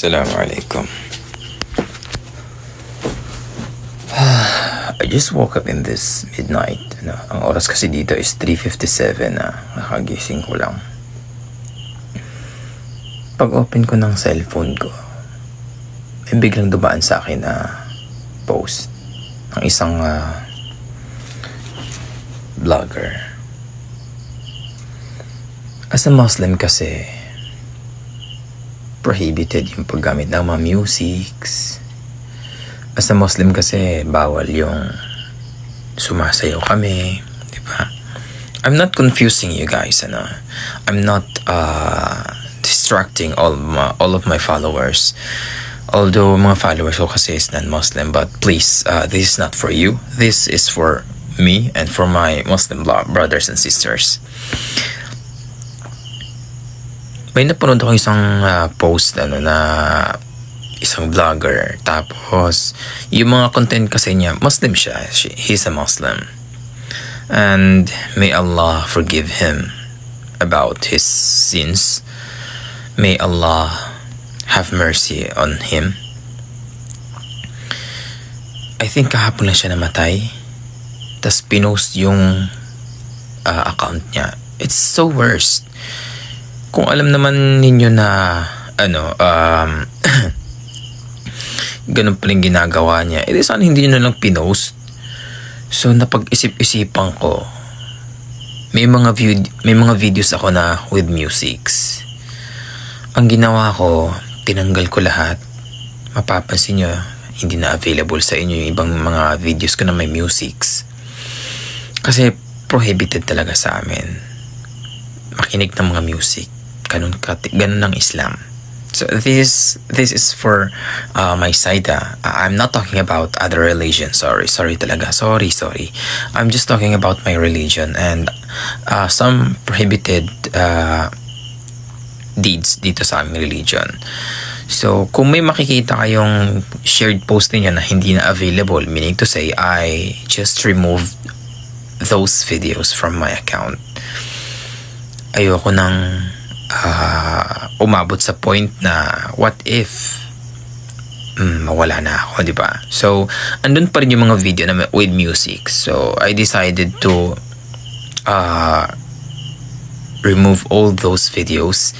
Assalamu alaikum. I just woke up in this midnight. Ano, ang oras kasi dito is 3.57 na. Nakagising ko lang. Pag open ko ng cellphone ko, may biglang dumaan sa akin na post ng isang ah, vlogger. As a Muslim kasi, prohibited yung paggamit ng mga musics. As a Muslim kasi, bawal yung sumasayaw kami, di ba? I'm not confusing you guys, ano? I'm not uh, distracting all my, all of my followers. Although mga followers ko kasi is non-Muslim, but please, uh, this is not for you. This is for me and for my Muslim brothers and sisters. May napanood ako isang ah, post ano na isang vlogger. Tapos yung mga content kasi niya Muslim siya. He's a Muslim. And may Allah forgive him about his sins. May Allah have mercy on him. I think kahapon lang siya namatay. Tapos pinost yung ah, account niya. It's so worst kung alam naman ninyo na ano um ganun pa rin ginagawa niya eh sana hindi nyo na lang pinost. So napag-isip-isipan ko may mga view, may mga videos ako na with musics. Ang ginawa ko tinanggal ko lahat. Mapapansin nyo hindi na available sa inyo yung ibang mga videos ko na may musics. Kasi prohibited talaga sa amin makinig ng mga music. Ganun, kati, ganun ng Islam. So this this is for uh, my side. ah. I'm not talking about other religions. Sorry, sorry talaga. Sorry, sorry. I'm just talking about my religion and uh, some prohibited uh, deeds dito sa aming religion. So, kung may makikita kayong shared post ninyo na hindi na available, meaning to say, I just removed those videos from my account ayoko nang ah, umabot sa point na what if mm, mawala na ako, di ba? So, andun pa rin yung mga video na with music. So, I decided to uh, remove all those videos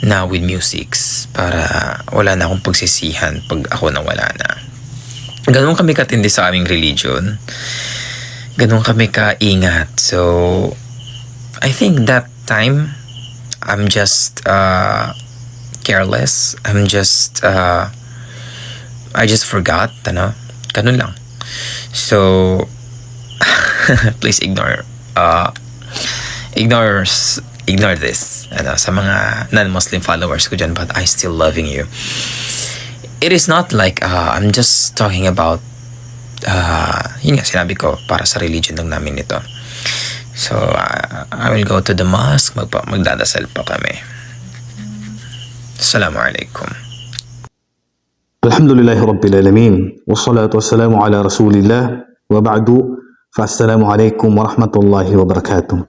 na with musics para wala na akong pagsisihan pag ako nawala na. Ganun kami katindi sa aming religion. Ganun kami kaingat. So, I think that time I'm just uh, careless. I'm just uh, I just forgot, ano? Ganun lang. So please ignore uh, ignore s- ignore this ano sa mga non-Muslim followers ko dyan but I still loving you. It is not like uh, I'm just talking about uh, yun nga sinabi ko para sa religion lang namin ito. So, uh, I will go to the mosque. Magpa magdadasal pa kami. Assalamualaikum. Alhamdulillahi Rabbil Alamin. Wassalatu wassalamu ala Rasulillah. Wa ba'du. Fa'assalamu alaikum wa rahmatullahi wa barakatuh.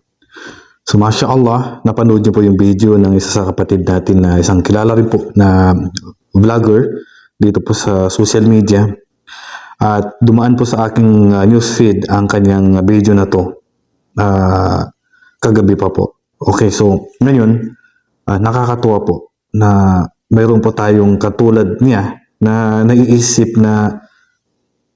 So, Masya Allah, napanood niyo po yung video ng isa sa kapatid natin na isang kilala rin po na vlogger dito po sa social media. At dumaan po sa aking ah, newsfeed ang kanyang video na to ah, kagabi pa po. Okay, so ngayon, ah, nakakatuwa po na mayroon po tayong katulad niya na naiisip na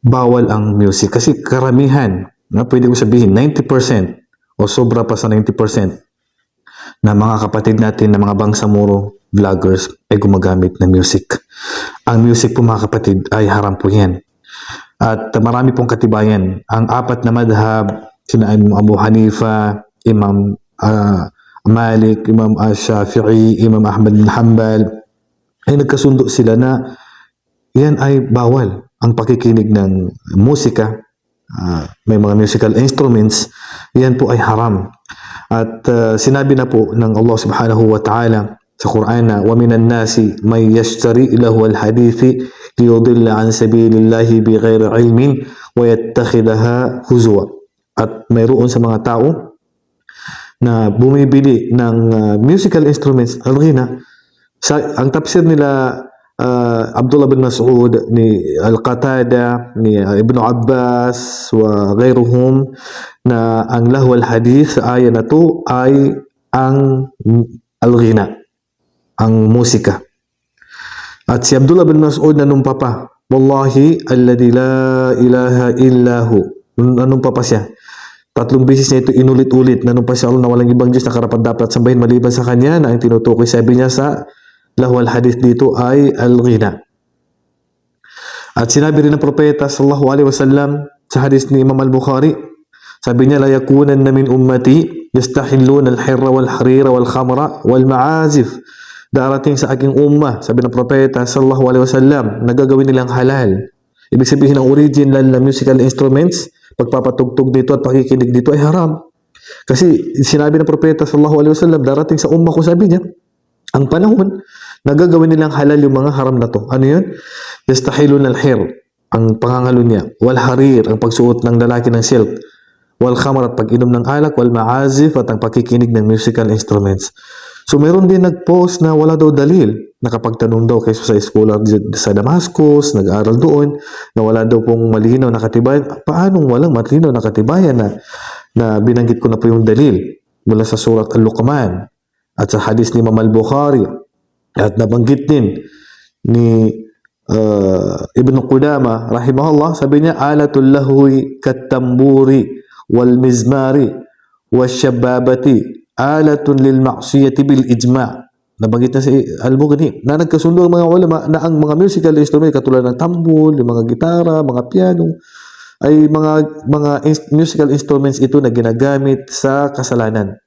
bawal ang music. Kasi karamihan, na pwede ko sabihin, 90% o sobra pa sa 90% na mga kapatid natin na mga bangsamoro vloggers ay gumagamit ng music. Ang music po mga kapatid ay haram po yan. At marami pong katibayan. Ang apat na madhab, sina Imam Abu Hanifa, Imam ah, Malik, Imam Ash-Shafi'i, Imam Ahmad bin Hanbal, ay nagkasundo sila na yan ay bawal ang pakikinig ng musika, ah, may mga musical instruments, yan po ay haram. At ah, sinabi na po ng Allah subhanahu wa ta'ala sa Quran na وَمِنَ النَّاسِ مَنْ يَشْتَرِي لَهُ الْحَدِيثِ لِيُضِلَّ عَنْ سَبِيلِ اللَّهِ بِغَيْرِ عِلْمٍ وَيَتَّخِذَهَا هُزُوًا at mayroon sa mga tao na bumibili ng ah, musical instruments, algina, sa, ang tafsir nila uh, Abdullah bin Mas'ud, ni Al-Qatada, ni uh, Ibn Abbas, wa ghairuhum na ang lahu al-hadith sa aya na to ay ang al-ghina, ang musika. At si Abdullah bin Mas'ud nanumpa pa, Wallahi, alladhi la ilaha illahu. Nanumpa pa siya. Tatlong beses niya ito inulit-ulit. Nanumpa siya Allah na walang ibang Diyos na karapat dapat sambahin maliban sa Kanya na ang tinutukoy sabi niya sa lahwal hadith dito ay al-ghina. At sinabi rin ng propeta sallallahu alaihi wasallam sa hadith ni Imam al-Bukhari, sabi niya la yakunan na min ummati yastahilluna al-hirra wal harira wal khamra wal ma'azif. Darating sa aking umma, sabi ng propeta sallallahu alaihi wasallam, nagagawin nilang halal. Ibig sabihin ang original na musical instruments, pagpapatugtog dito at pakikinig dito ay haram. Kasi sinabi ng propeta sallallahu alaihi wasallam, darating sa umma ko sabi niya, ang panahon, nagagawin nilang halal yung mga haram na to. Ano yun? Yastahilun al-hir, ang pangangalo niya. Wal harir, ang pagsuot ng lalaki ng silk. Wal khamar at pag-inom ng alak. Wal maazif at ang pakikinig ng musical instruments. So meron din nag-post na wala daw dalil. Nakapagtanong daw kaysa sa eskwela sa Damascus, nag-aaral doon, na wala daw pong malinaw na katibayan. Paanong walang malinaw na katibayan na, na binanggit ko na po yung dalil mula sa surat Al-Luqman at sa hadis ni Imam Al-Bukhari at nabanggit din ni uh, Ibn Qudama rahimahullah sabi niya alatul lahwi katamburi wal mizmari washababati alatun lil ma'siyati bil ijma' nabanggit na si Al-Mughni na nagkasundo ang mga ulama na ang mga musical instrument katulad ng tambol, yung mga gitara, mga piano ay mga mga ins- musical instruments ito na ginagamit sa kasalanan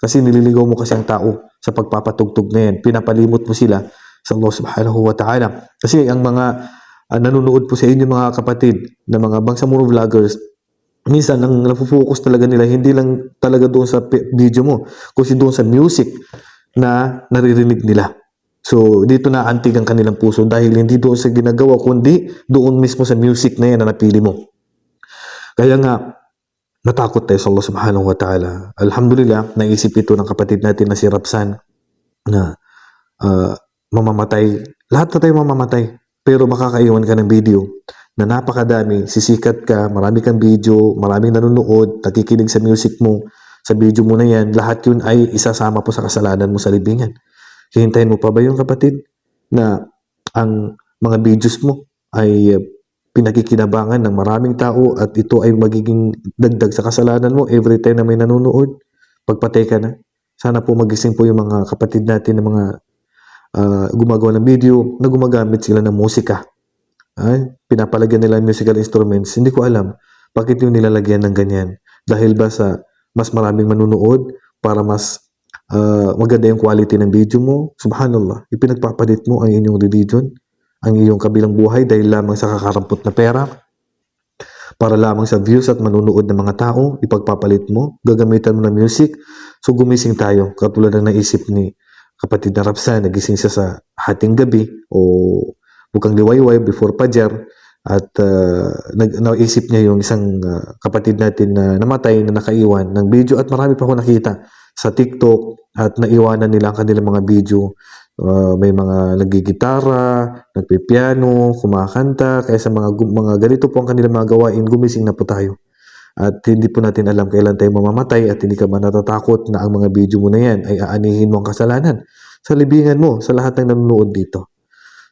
kasi nililigaw mo kasi ang tao sa pagpapatugtog na yan. Pinapalimot mo sila sa Allah subhanahu wa ta'ala. Kasi ang mga ah, nanonood po sa inyo mga kapatid na mga bangsamuro vloggers, minsan ang nafocus talaga nila hindi lang talaga doon sa video mo, kundi doon sa music na naririnig nila. So, dito na antig ang kanilang puso dahil hindi doon sa ginagawa, kundi doon mismo sa music na yan na napili mo. Kaya nga, natakot tayo sa Allah subhanahu wa ta'ala. Alhamdulillah, naisip ito ng kapatid natin na si Rapsan na ah, mamamatay. Lahat na tayo mamamatay. Pero makakaiwan ka ng video na napakadami, sisikat ka, marami kang video, maraming nanonood, nakikinig sa music mo, sa video mo na yan, lahat yun ay isasama po sa kasalanan mo sa libingan. Hihintayin mo pa ba yung kapatid na ang mga videos mo ay uh, pinakikinabangan ng maraming tao at ito ay magiging dagdag sa kasalanan mo every time na may nanonood. Pagpatay ka na. Sana po magising po yung mga kapatid natin na mga ah, gumagawa ng video na gumagamit sila ng musika. Ay, pinapalagyan nila musical instruments. Hindi ko alam bakit yung nilalagyan ng ganyan. Dahil ba sa mas maraming manunood para mas ah, maganda yung quality ng video mo? Subhanallah, ipinagpapalit mo ang inyong religion ang iyong kabilang buhay dahil lamang sa kakarampot na pera para lamang sa views at manunood ng mga tao, ipagpapalit mo, gagamitan mo ng music. So gumising tayo, katulad ng naisip ni kapatid na Rapsan, nagising siya sa hating gabi o bukang liwayway before pajar at uh, nag, naisip niya yung isang uh, kapatid natin na namatay na nakaiwan ng video. At marami pa ako nakita sa TikTok at naiwanan nila ang kanilang mga video. Uh, may mga nagigitara, nagpipiano, kumakanta, kaya mga, mga ganito po ang kanilang mga gawain, gumising na po tayo. At hindi po natin alam kailan tayo mamamatay at hindi ka ba natatakot na ang mga video mo na yan ay aanihin mo ang kasalanan. Sa libingan mo, sa lahat ng nanonood dito.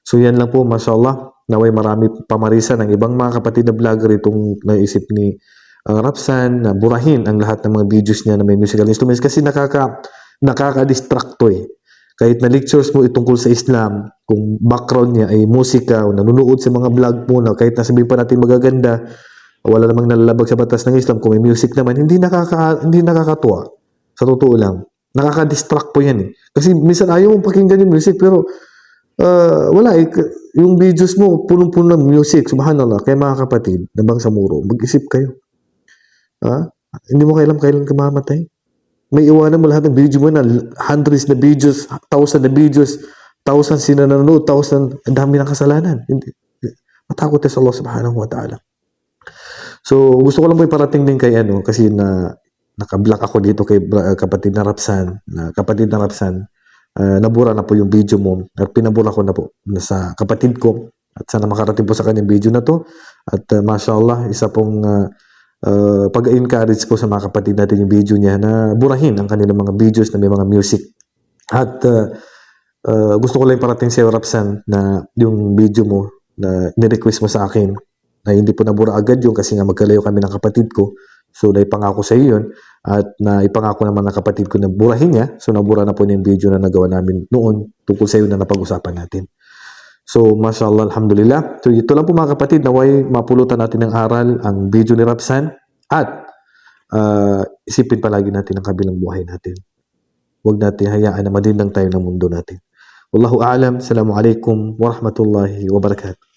So yan lang po, mashallah, naway marami pamarisan ng ibang mga kapatid na vlogger itong naisip ni uh, Rapsan na burahin ang lahat ng mga videos niya na may musical instruments kasi nakaka nakaka-distract eh kahit na lectures mo itungkol sa Islam, kung background niya ay musika o nanonood sa mga vlog mo na kahit nasabihin pa natin magaganda, wala namang nalalabag sa batas ng Islam, kung may music naman, hindi, nakaka, hindi nakakatuwa. Sa totoo lang. Nakaka-distract po yan eh. Kasi minsan ayaw mong pakinggan yung music, pero uh, wala eh. Yung videos mo, punong-puno ng music. Subhanallah. Kaya mga kapatid, nabang sa muro, mag-isip kayo. Ha? Hindi mo kailan kailan ka mamatay may iwanan mo lahat ng video mo na hundreds na videos, thousand na videos, thousand sina nanonood, thousand, ang dami ng kasalanan. Hindi. Matakot sa Allah subhanahu wa ta'ala. So, gusto ko lang po iparating din kay ano, kasi na naka-block ako dito kay kapatid na Rapsan, na kapatid na Rapsan, ah, nabura na po yung video mo at pinabura ko na po sa kapatid ko. At sana makarating po sa kanyang video na to. At uh, mashallah isa pong ah, ah, pag-encourage po sa mga kapatid natin yung video niya na burahin ang kanilang mga videos na may mga music. At ah, ah, gusto ko lang parating sa Rapsan na yung video mo na ni-request mo sa akin na hindi po nabura agad yun kasi nga magkalayo kami ng kapatid ko so naipangako sa iyo yun at naipangako naman ng kapatid ko na burahin niya so nabura na po niya yung video na nagawa namin noon tungkol sa iyo na napag-usapan natin So, mashallah, alhamdulillah. So, ito lang po mga kapatid, naway mapulutan natin ng aral ang video ni Rapsan at ah, isipin palagi natin ang kabilang buhay natin. Huwag natin hayaan na madindang tayo ng mundo natin. Wallahu a'lam. Assalamualaikum warahmatullahi wabarakatuh.